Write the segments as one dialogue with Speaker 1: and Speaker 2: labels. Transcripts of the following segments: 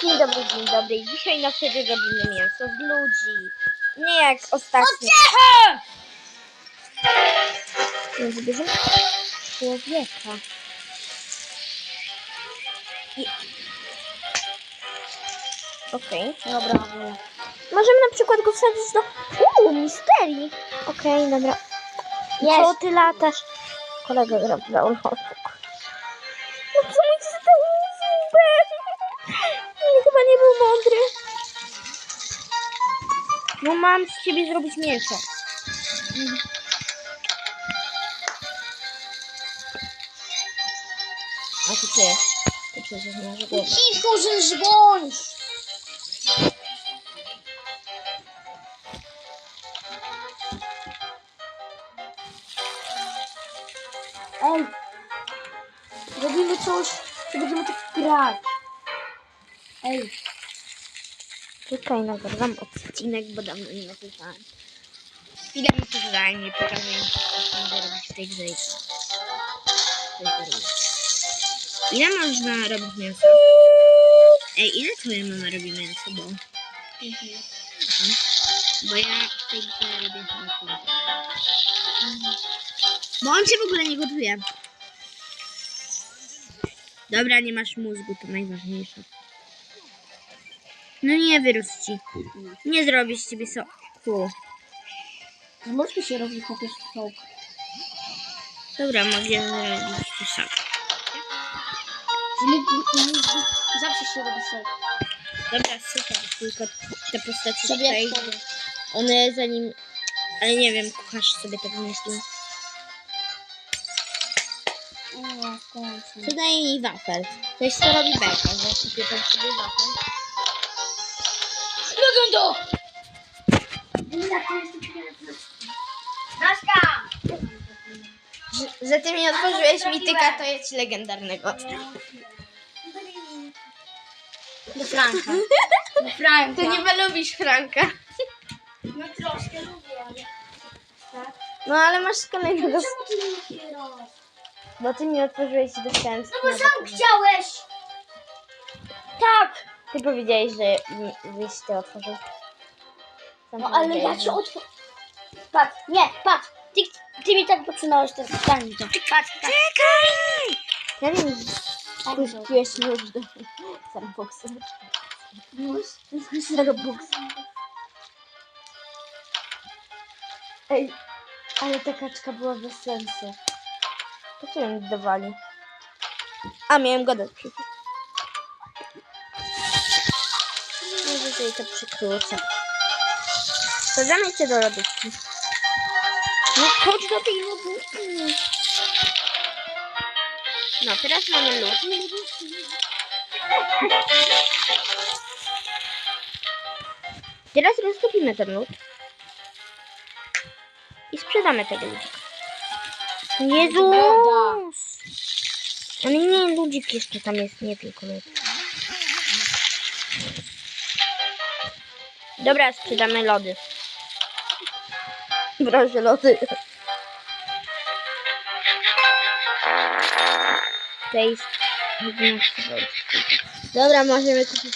Speaker 1: Dzień dobry, dzień dobry. Dzisiaj na serio robimy mięso z ludzi. Nie jak ostatnio. Więc bierzemy człowieka. I... Okej, dobra. Możemy na przykład go wsadzić do... Uuu, misterii. Okej, dobra. I Co ty latasz? Kolega gra w mądry. No mam z ciebie zrobić mięso. A to ty. Ty przecież nie masz głowy.
Speaker 2: Cicho, że bądź! Ej! Robimy coś, co będziemy tak grać. Ej,
Speaker 1: Czekaj, nagrywam odcinek, bo dawno nie nagrywałem. Chwilę mi to zajmie, pokażę co będę robić w tej grze. Ile można robić mięso? Ej, ile twoja mama robi mięso, bo... Mhm. Bo ja w tej grze robię chyba tyle. Bo on cię w ogóle nie gotuje. Dobra, nie masz mózgu, to najważniejsze. No nie wyrósł ci. Nie zrobisz z ciebie soku.
Speaker 2: z mózgu się robi chłopiec sok.
Speaker 1: Dobra, mogę zrobić ci sok.
Speaker 2: Z mózgu, z mózgu zawsze się robi sok.
Speaker 1: Dobra, super, tylko te postacie
Speaker 2: Sobie
Speaker 1: tutaj,
Speaker 2: powiem.
Speaker 1: one zanim... Ale nie wiem, kucharz sobie tak myśli.
Speaker 2: O, w końcu.
Speaker 1: Co daje mi wafel? Ktoś co robi beka, że kupię tam sobie wafel.
Speaker 2: Legendo! Naska!
Speaker 1: Że, że ty mi otworzyłeś mityka, to jest legendarnego.
Speaker 2: Do Franka. Do Franka.
Speaker 1: Ty nie lubisz Franka.
Speaker 2: No troszkę lubię, ale...
Speaker 1: No ale masz kolejnego,
Speaker 2: Czemu ty nie
Speaker 1: bo ty mi otworzyłeś i dostałem
Speaker 2: No bo sam chciałeś! Tak!
Speaker 1: Ty powiedziałeś, że żeś ty otworzył. Sam
Speaker 2: No ale ja
Speaker 1: powiedziałeś,
Speaker 2: ci
Speaker 1: że-
Speaker 2: otworzę. Patrz, nie, patrz. Ty, ty mi tak podsunąłeś ten to. Patrz, patrz.
Speaker 1: Czekaj! Ja wiem, że puściłeś nóż do Starbucksa. Starbucks. Ej, ale ta kaczka była bez sensu. Po co ją dawali? A, miałem gadać przecież. Sobie to przykrócę. Podamy cię do lodówki. No chodź do tej lodówki. No, teraz mamy lód. Teraz roztopimy ten lód. I sprzedamy tego ludzika. Jezus! Ale nie, ludzik jeszcze tam jest, nie tylko lód. Dobra, sprzedamy lody. Proszę, lody. To jest 11 volt. Dobra, możemy kupić.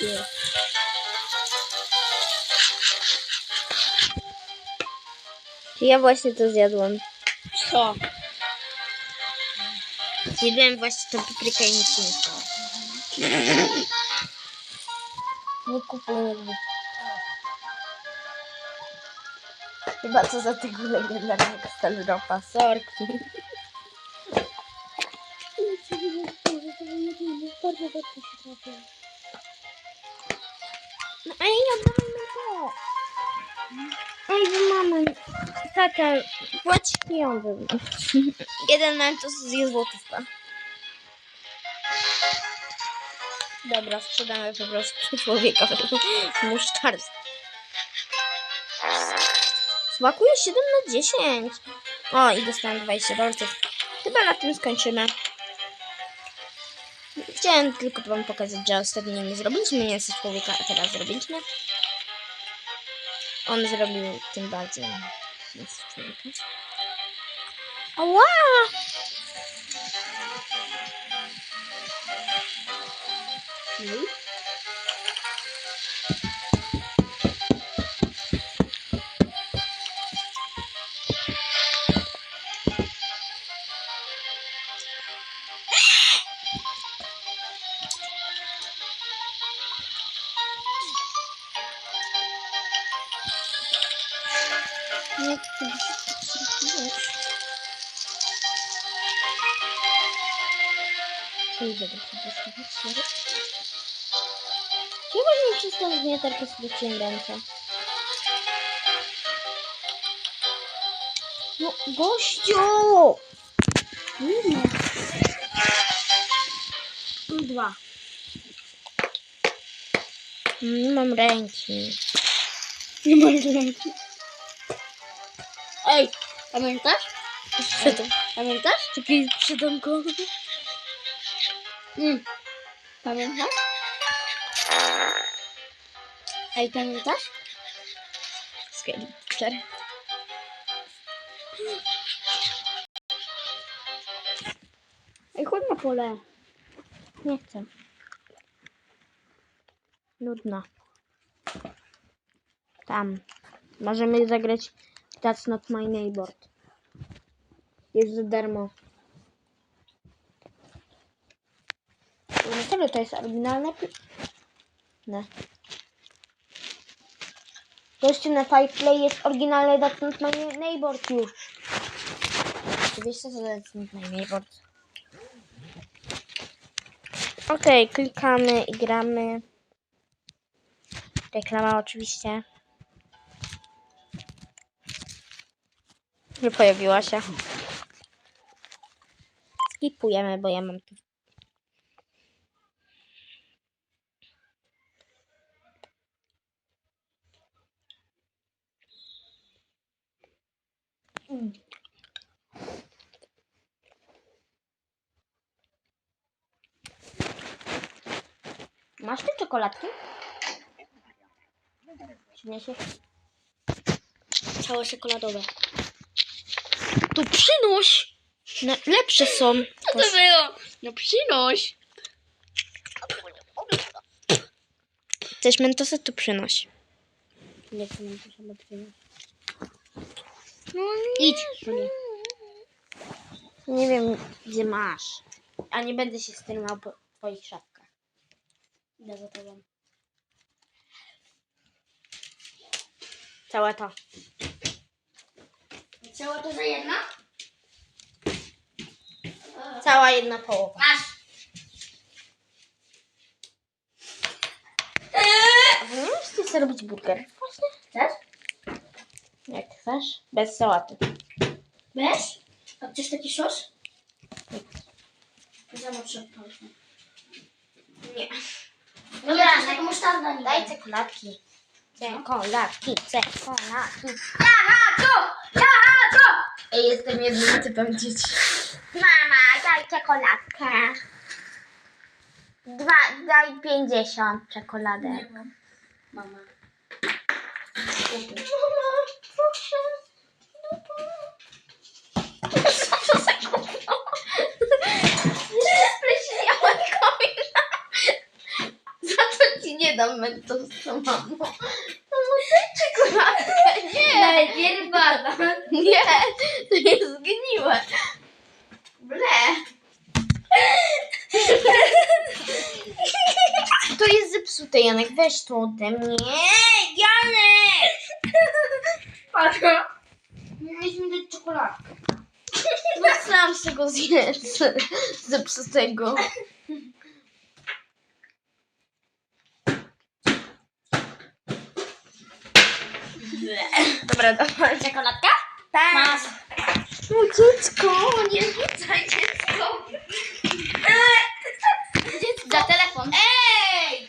Speaker 1: Jest. Czy ja właśnie to zjadłem?
Speaker 2: Co?
Speaker 1: Zjadłem właśnie tą paprykę i nic nie stało. Nie kupuję nigdy. Chyba co za tego legendarnego stalropa. Sorki. No ej, oddawaj mi to. Ej, mamy. Tata, płać pieniądze. Jeden mentos zje złotówka. Dobra, sprzedamy po prostu człowieka musztard. Smakuje 7 na 10. O, i dostałem 20 dolców. Chyba na tym skończymy. Chciałem tylko wam pokazać, że ostatnio nie zrobiliśmy mięso człowieka, a teraz zrobiliśmy. On zrobił tym bardziej Neyse
Speaker 2: şöyle Allah!
Speaker 1: Jak ty zrobiłeś? Dobra, to zostawić, sorry. Chyba nie wszystko mnie tylko zwróciłem ręce. No, gościu!
Speaker 2: Nie. Dwa.
Speaker 1: Nie mam ręki.
Speaker 2: Nie masz ręki. Ej, pamiętasz?
Speaker 1: Przedam.
Speaker 2: Pamiętasz?
Speaker 1: Przedam go.
Speaker 2: Mm. Pamiętasz? Ej, pamiętasz?
Speaker 1: Picture.
Speaker 2: Ej, chodź na pole.
Speaker 1: Nie chcę. Nudno. Tam. Możemy zagrać That's Not My Neighbor. Jest za darmo. Serio to jest oryginalne? Nie. Gościu na Five Play jest oryginalny That's Not My Neighbor już. Oczywiście, że That's Not My Neighbor. Okej, klikamy i gramy. Reklama oczywiście. Nie pojawiła się. Skipujemy, bo ja mam tu. Masz te czekoladki? Przyniesiesz?
Speaker 2: Całe czekoladowe.
Speaker 1: To przynoś! No, lepsze są.
Speaker 2: Co to było? No przynoś.
Speaker 1: Chcesz mentosa, to przynoś.
Speaker 2: Nie chcę nam to samo przynoś.
Speaker 1: No
Speaker 2: Idź. No nie.
Speaker 1: Nie wiem, gdzie masz. A nie będę się streamował po twoich szafkach.
Speaker 2: Idę za tobą.
Speaker 1: Całe to.
Speaker 2: Całe to za jedna?
Speaker 1: Cała jedna połowa.
Speaker 2: Masz.
Speaker 1: A wy nie sobie robić burger. Właśnie.
Speaker 2: Chcesz?
Speaker 1: Jak chcesz. Bez sałaty.
Speaker 2: Bez? A chcesz taki sos? Zobacz, co proszę.
Speaker 1: Nie.
Speaker 2: Dobra, tak musztarda nie
Speaker 1: Daj czekoladki. Czekoladki, czekoladki.
Speaker 2: Jaha, co? Jaha, co?
Speaker 1: Ej, jestem jednym typem dzieci. Mama, daj czekoladkę. Dwa, daj pięćdziesiąt czekoladek.
Speaker 2: mam. Mama.
Speaker 1: Mama, proszę. Spleśniała komina. Za to ci nie dam mentosa, mamo. Nie.
Speaker 2: Najpierw bada.
Speaker 1: Nie, to jest zgniłe. Ble. To jest zepsute, Janek. Weź to ode mnie. Janek!
Speaker 2: Patrz.
Speaker 1: Mieliśmy dać czekoladkę. No sam z tego zjedz. Zepsutego. Dobra, dawaj.
Speaker 2: Czekoladka?
Speaker 1: Tak.
Speaker 2: Masz.
Speaker 1: No dziecko, nie rzucaj dziecko.
Speaker 2: Za telefon.
Speaker 1: Ej!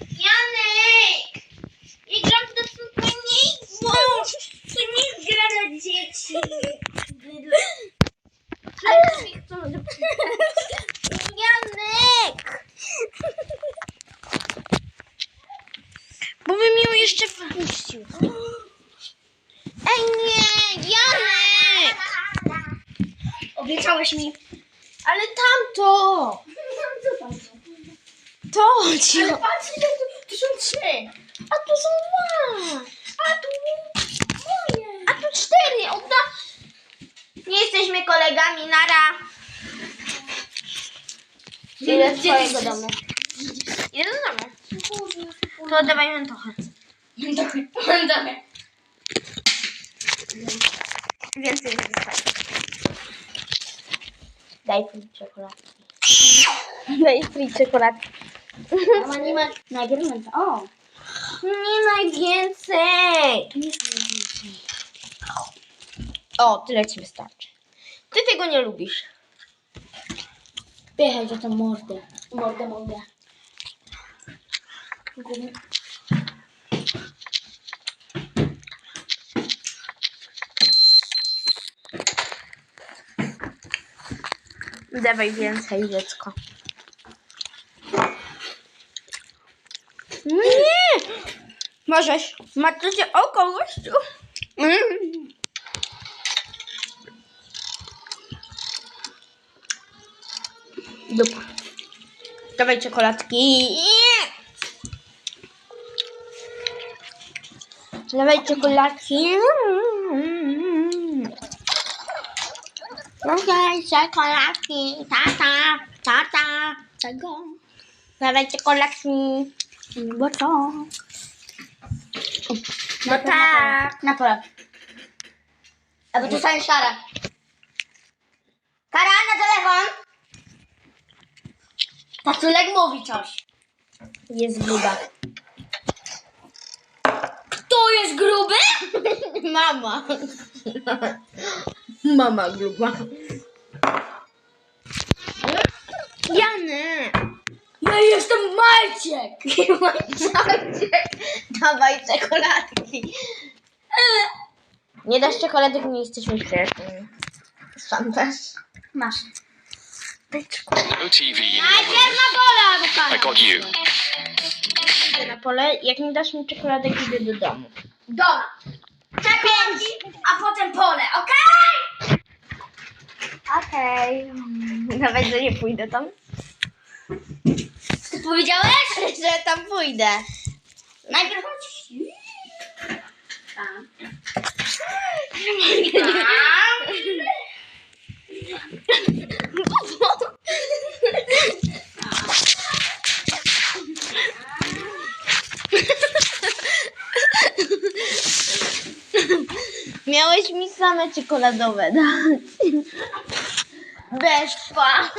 Speaker 1: Janek! Nie gram do spokojniejszą. To nie jest gra dla dzieci. Ale mi chcą Janek! Bo bym ją jeszcze wpuścił. Ej nie! Janek!
Speaker 2: Obiecałeś mi.
Speaker 1: Ale tamto!
Speaker 2: Co tam?
Speaker 1: To ci.
Speaker 2: Ale patrz, ile tu, tu są trzy.
Speaker 1: A tu są dwa.
Speaker 2: A tu moje.
Speaker 1: A tu cztery. Odda... Nie jesteśmy kolegami, nara. Z
Speaker 2: Gdzie
Speaker 1: twojego domu? Ile do domu? To oddawajmy trochę.
Speaker 2: Dobry, dobry.
Speaker 1: Więcej nie zostaje. Daj free czekoladki. Daj free czekoladki.
Speaker 2: Mama nie ma... To. O.
Speaker 1: Nie najwięcej.
Speaker 2: To nie jest.
Speaker 1: O, tyle ci wystarczy. Ty tego nie lubisz.
Speaker 2: Pychaj za tą mordę. Mordę, mordę. Gumy.
Speaker 1: Dawaj więcej, dziecko. No nie! Możesz. Macie oko, gościu. Mm. Dawaj czekoladki. Dawaj czekoladki. Dawaj czekoladki. Tata, tata. Czego? Dawaj czekoladki.
Speaker 2: Bo co?
Speaker 1: No tak.
Speaker 2: Na pole. Albo tu stanie Kara. Kara, na! Patulek mówi coś.
Speaker 1: Jest gruba.
Speaker 2: Kto jest gruby?
Speaker 1: Mama. Mama gruba. Jany.
Speaker 2: Ja jestem Marciek.
Speaker 1: Dawaj czekoladki. Nie dasz czekoladek, nie jesteśmy przyjaciółmi. Sam też.
Speaker 2: Masz.
Speaker 3: No TV
Speaker 2: Najpierw na pole, bo
Speaker 3: I got you.
Speaker 1: Idę na pole. Jak nie dasz mi czekoladek, idę do domu.
Speaker 2: Dobra. Czekaj, a potem pole, okej?
Speaker 1: Okej. Nawet, że nie pójdę tam.
Speaker 2: Ty powiedziałeś?
Speaker 1: Że tam pójdę.
Speaker 2: Najpierw chodź. Tam.
Speaker 1: Miałeś mi same czekoladowe dać. Beszpa.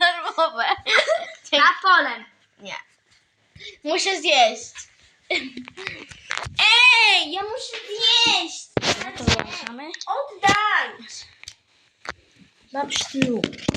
Speaker 1: Darmowe.
Speaker 2: A polem.
Speaker 1: Nie. Muszę zjeść. Ej, ja muszę zjeść.
Speaker 2: To włączamy.
Speaker 1: Oddaj. Mam szluk.